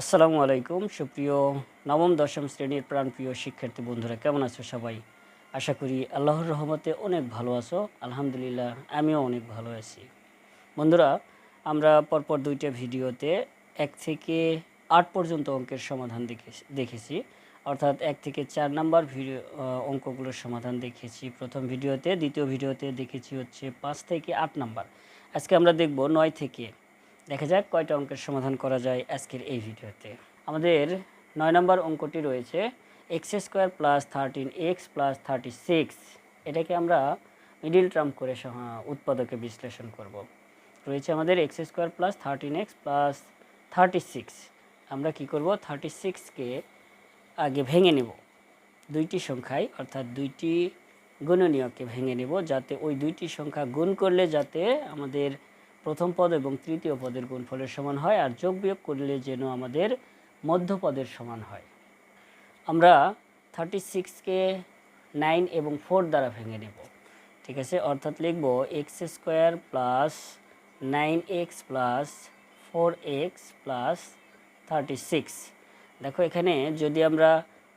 আসসালামু আলাইকুম। সুপ্রিয় নবম, দশম শ্রেণির প্রাণপ্রিয় শিক্ষার্থী বন্ধুরা, কেমন আছো সবাই? আশা করি আল্লাহর রহমতে অনেক ভালো আছো। আলহামদুলিল্লাহ, আমিও অনেক ভালো আছি। বন্ধুরা, আমরা পরপর দুইটা ভিডিওতে এক থেকে আট পর্যন্ত অঙ্কের সমাধান দেখে দেখেছি। অর্থাৎ এক থেকে চার নাম্বার ভিডিও অঙ্কগুলোর সমাধান দেখেছি। প্রথম ভিডিওতে, দ্বিতীয় ভিডিওতে দেখেছি হচ্ছে পাঁচ থেকে আট নাম্বার। আজকে আমরা দেখব নয় থেকে দেখা যাক কয়টা অঙ্কের সমাধান করা যায় আজকের এই ভিডিওতে। আমাদের নয় নম্বর অঙ্কটি রয়েছে x square plus thirteen x plus thirty six এটাকে আমরা মিডিল টার্ম করে উৎপাদকে বিশ্লেষণ করব। রয়েছে আমাদের x square plus thirteen x plus thirty six আমরা কী করব? থার্টি সিক্সকে আগে ভেঙে নেব। দুইটি সংখ্যায়, অর্থাৎ দুইটি গুণনীয়কে ভেঙে নেব, যাতে ওই দুইটি সংখ্যা গুণ করলে যাতে আমাদের প্রথম পদ এবং তৃতীয় পদের গুণফলের সমান হয় আর যোগ বিয়োগ করলে যেন আমাদের মধ্যপদের সমান হয়। আমরা থার্টি সিক্সকে নাইন এবং ফোর দ্বারা ভেঙে নেব। ঠিক আছে? অর্থাৎ লিখব x square plus nine x plus four x plus thirty six দেখো এখানে যদি আমরা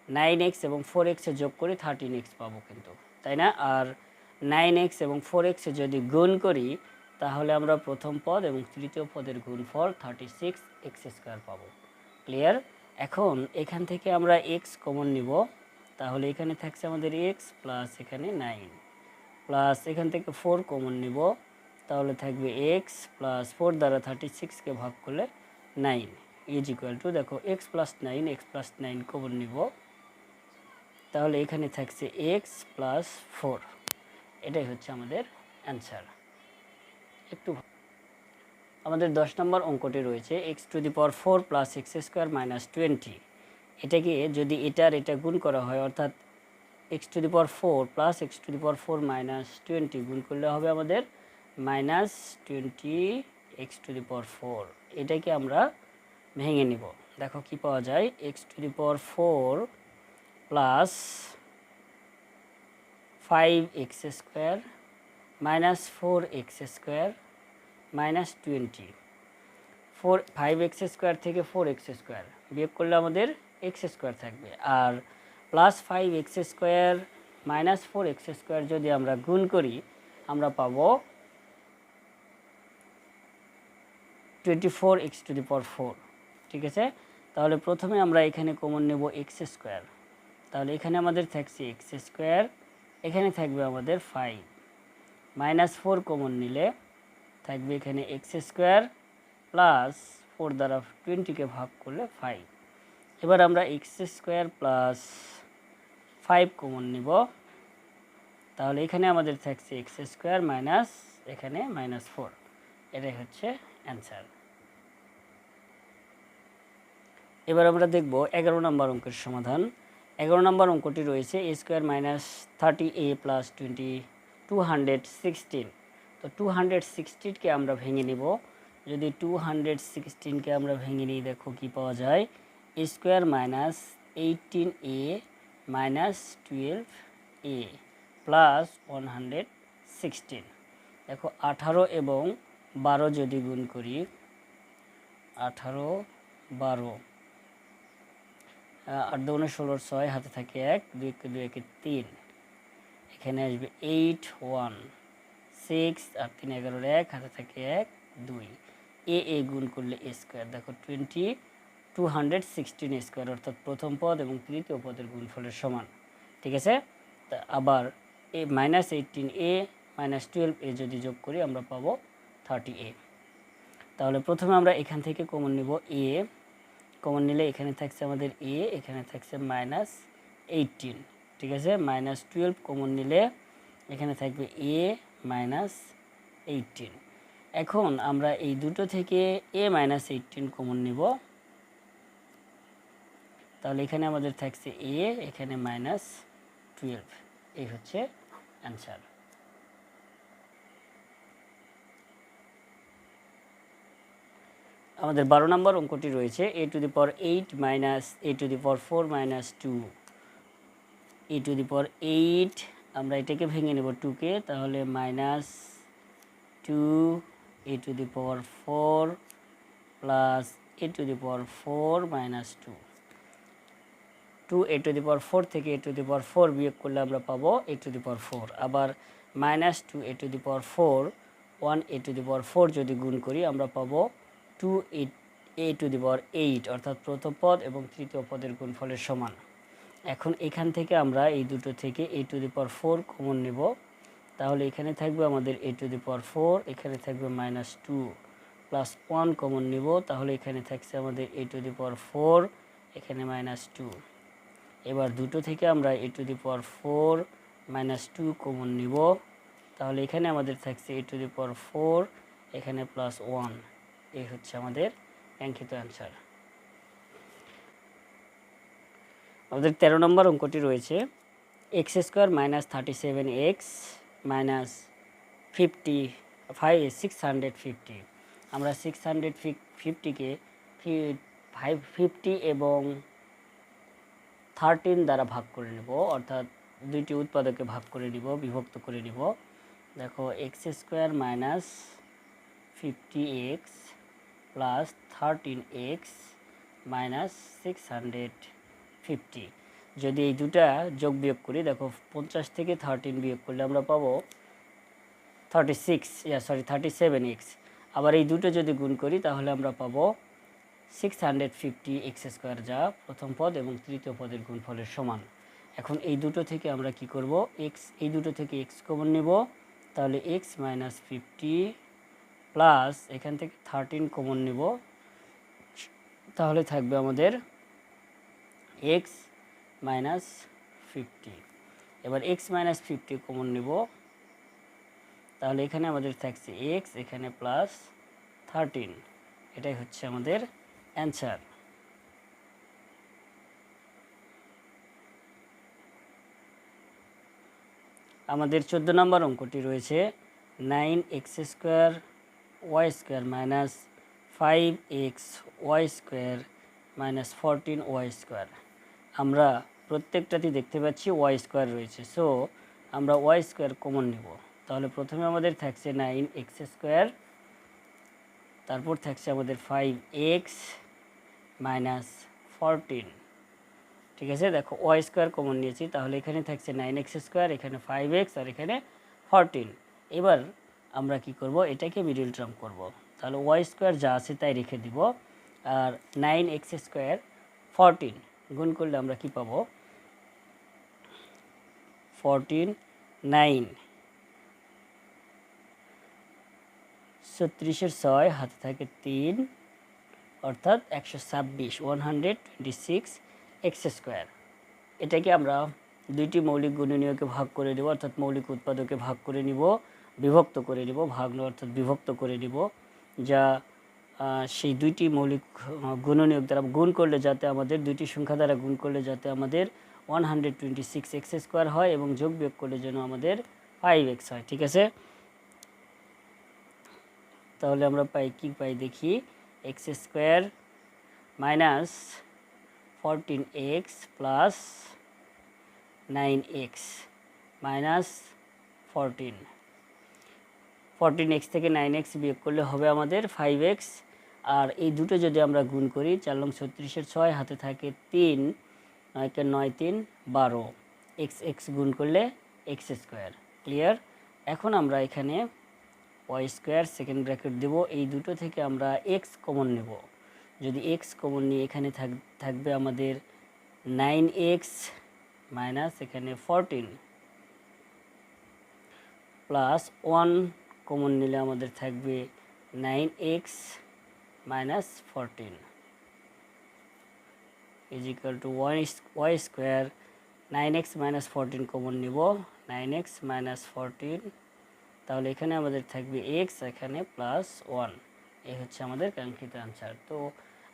নাইন এক্স এবং ফোর এক্সে যোগ করি থার্টিন এক্স পাবো কিন্তু, তাই না? আর নাইন এক্স এবং ফোর এক্সে যদি গুণ করি তাহলে আমরা প্রথম পদ এবং তৃতীয় পদের গুণফল থার্টি সিক্স এক্স স্কোয়ার পাবো। ক্লিয়ার এখন এখান থেকে আমরা এক্স কমন নিব। তাহলে এখানে থাকছে আমাদের এক্স প্লাস এখানে নাইন প্লাস এখান থেকে ফোর কমন নিব। তাহলে থাকবে এক্স প্লাস ফোর দ্বারা থার্টি সিক্সকে ভাগ করলে নাইন ইজ ইকুয়াল টু দেখো x plus nine x plus nine common নিব। তাহলে এখানে থাকছে এক্স প্লাস ফোর এটাই হচ্ছে আমাদের অ্যান্সার একটু আমাদের দশ নম্বর অঙ্কটি রয়েছে x to the power four plus x square minus twenty এটাকে যদি এটার এটা গুণ করা হয়, অর্থাৎ x to the power four plus x to the power four minus twenty গুণ করলে হবে আমাদের minus twenty x to the power four এটাকে আমরা ভেঙে নিব। দেখো কি পাওয়া যায় x to the power four plus five x square minus four x square minus twenty. Four five x square থেকে ফোর এক্স স্কোয়ার বিয়োগ করলে আমাদের এক্স স্কোয়ার থাকবে। আর plus five x square minus four x square যদি আমরা গুণ করি, আমরা পাবো twenty four x to the power four. ঠিক আছে? তাহলে প্রথমে আমরা এখানে কমন নেব এক্স স্কোয়ার। তাহলে এখানে আমাদের থাকছে এক্স স্কোয়ার, এখানে থাকবে আমাদের ফাইভ মাইনাস ফোর কমন নিলে থাকবে এখানে এক্স স্কোয়ার প্লাস ফোর দ্বারা টোয়েন্টিকে ভাগ করলে ফাইভ এবার আমরা x square plus five common নিব। তাহলে এখানে আমাদের থাকছে এক্স স্কোয়ার মাইনাস এখানে মাইনাস ফোর এটাই হচ্ছে অ্যান্সার এবার আমরা দেখব এগারো নম্বর অঙ্কের সমাধান। এগারো নম্বর অঙ্কটি রয়েছে a square minus thirty a plus twenty two hundred sixteen তো টু হান্ড্রেড সিক্সটিনকে আমরা ভেঙে নিব। যদি টু হান্ড্রেড সিক্সটিনকে আমরা ভেঙে নিই, দেখো কি পাওয়া যায়। Square minus eighteen a minus twelve a plus one hundred sixteen দেখো আঠারো এবং বারো যদি গুণ করি, আঠারো, বারো। আট দুগুণে ষোলোর ছয়, হাতে থাকে এক, দুই দুই একে তিন। এখানে আসবে এইট ওয়ান সিক্স আর তিন এগারোর এক, হাতে থাকে এক, দুই। এ এ গুণ করলে এ স্কোয়ার দেখো twenty two hundred sixteen square অর্থাৎ প্রথম পদ এবং তৃতীয় পদের গুণফলের সমান। ঠিক আছে? তা আবার a minus eighteen a minus twelve a যদি যোগ করি, আমরা পাবো থার্টি এ তাহলে প্রথমে আমরা এখান থেকে কমন নিব এ কমন নিলে এখানে থাকছে আমাদের এ এখানে থাকছে মাইনাস এইটিন ঠিক আছে মাইনাস টুয়েলভ কমন নিলে এখানে থাকবে এ মাইনাস এইটিন এখন আমরা এই দুটো থেকে এ মাইনাস এইটিন কমন নিব। তাহলে এখানে আমাদের থাকছে এ এখানে মাইনাস টুয়েলভ এই হচ্ছে অ্যান্সার আমাদের বারো নম্বর অঙ্কটি রয়েছে a to the power eight minus a to the power four minus two a to the power eight, আমরা এটাকে ভেঙে নেব টুকে, তাহলে minus two a to the power four plus a to the power four minus two. Two a to the power four থেকে a to the power four বিয়োগ করলে আমরা পাবো a to the power four. আবার minus two a to the power four, one a to the power four যদি গুণ করি, আমরা পাবো two a to the power eight, অর্থাৎ প্রথম পদ এবং তৃতীয় পদের গুণফলের সমান। এখন এখান থেকে আমরা এই দুটো থেকে a to the power four common নেব। তাহলে এখানে থাকবে আমাদের a to the power four এখানে থাকবে minus two plus one common নিব। তাহলে এখানে থাকছে আমাদের a to the power four এখানে মাইনাস টু এবার দুটো থেকে আমরা a to the power four minus two common নিব। তাহলে এখানে আমাদের থাকছে a to the power four এখানে প্লাস ওয়ান এই হচ্ছে আমাদের কাঙ্ক্ষিত অ্যান্সার আমাদের তেরো নম্বর অঙ্কটি রয়েছে, x square minus thirty seven x minus fifty five, six hundred fifty. আমরা সিক্স হান্ড্রেড ফিফটিকে ফাইভ, ফিফটি এবং থার্টিন দ্বারা ভাগ করে নেব, অর্থাৎ দুইটি উৎপাদকে ভাগ করে নিব, বিভক্ত করে নিব। দেখো, x square minus fifty x plus thirteen x minus six hundred fifty. যদি এই দুটা যোগ বিয়োগ করি, দেখো, পঞ্চাশ থেকে থার্টিন বিয়োগ করলে আমরা পাবো thirty six yeah sorry thirty seven x আবার এই দুটো যদি গুণ করি, তাহলে আমরা পাবো six hundred fifty x square যা প্রথম পদ এবং তৃতীয় পদের গুণফলের সমান। এখন এই দুটো থেকে আমরা কি করব? এক্স এই দুটো থেকে এক্স কমন নেব, তাহলে এক্স মাইনাস ফিফটি প্লাস এখান থেকে থার্টিন কমন নেব। তাহলে থাকবে আমাদের এক্স মাইনাস ফিফটি এবার এক্স মাইনাস ফিফটি কমন নেব। তাহলে এখানে আমাদের থাকছে এক্স এখানে প্লাস থার্টিন এটাই হচ্ছে আমাদের অ্যান্সার আমাদের চোদ্দ নম্বর অঙ্কটি রয়েছে nine x square y square minus five x y square minus fourteen y square আমরা প্রত্যেকটাতেই দেখতে পাচ্ছি ওয়াই স্কোয়ার রয়েছে। সো আমরা ওয়াই স্কোয়ার কমন নেব। তাহলে প্রথমে আমাদের থাকছে নাইন এক্স স্কোয়ার তারপর থাকছে আমাদের ফাইভ এক্স মাইনাস ফরটিন ঠিক আছে? দেখো ওয়াই স্কোয়ার কমন নিয়েছি। তাহলে এখানে থাকছে নাইন এক্স স্কোয়ার এখানে ফাইভ এক্স আর এখানে ফরটিন এবার আমরা কি করব? এটাকে মিডিল টার্ম করব। তাহলে ওয়াই স্কোয়ার যা আছে তাই রেখে দিব। আর নাইন এক্স স্কোয়ার ফরটিন গুণ করলে আমরা কি পাবো? ফরটিন নাইন ছত্রিশের ছয়, হাতে থাকে তিন, অর্থাৎ একশো ছাব্বিশ one hundred twenty six x square এটাকে আমরা দুইটি মৌলিক গুণনীয়কে ভাগ করে দেব অর্থাৎ মৌলিক উৎপাদকে ভাগ করে নিব, বিভক্ত করে নিব, ভাগ অর্থাৎ বিভক্ত করে নিব, যা সেই দুইটি মৌলিক গুণনীয়ক দ্বারা গুণ করলে যাতে আমাদের দুইটি সংখ্যা দ্বারা গুণ করলে যাতে আমাদের one hundred twenty six x square হয় এবং যোগ বিয়োগ করলে যেন আমাদের ফাইভ এক্স হয়, ঠিক আছে? তাহলে আমরা পাই কি? পাই দেখি x square minus fourteen x plus nine x minus fourteen fourteen x থেকে নাইন এক্স বিয়োগ করলে হবে আমাদের ফাইভ এক্স আর এই দুটো যদি আমরা গুণ করি, চার লং ছত্রিশের ছয় হাতে থাকে তিন, নয়কে নয় তিন, বারো। এক্স এক্স গুণ করলে এক্স স্কোয়ার ক্লিয়ার এখন আমরা এখানে ওয়াই স্কোয়ার সেকেন্ড ব্র্যাকেট দেব। এই দুটো থেকে আমরা এক্স কমন নেব। যদি এক্স কমন নিয়ে এখানে থাক, থাকবে আমাদের নাইন এক্স মাইনাস এখানে ফরটিন প্লাস ওয়ান কমন নিলে আমাদের থাকবে nine x minus fourteen is equal to one y square nine x minus fourteen common নিব। নাইন এক্স মাইনাস ফোরটিন তাহলে এখানে আমাদের থাকবে এক্স এখানে প্লাস ওয়ান এই হচ্ছে আমাদের কাঙ্ক্ষিত আনসার তো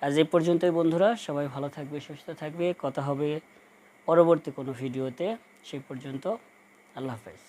আজ এই পর্যন্তই বন্ধুরা, সবাই ভালো থাকবে, সুস্থ থাকবে। কথা হবে পরবর্তী কোনো ভিডিওতে সেই পর্যন্ত আল্লাহ হাফেজ।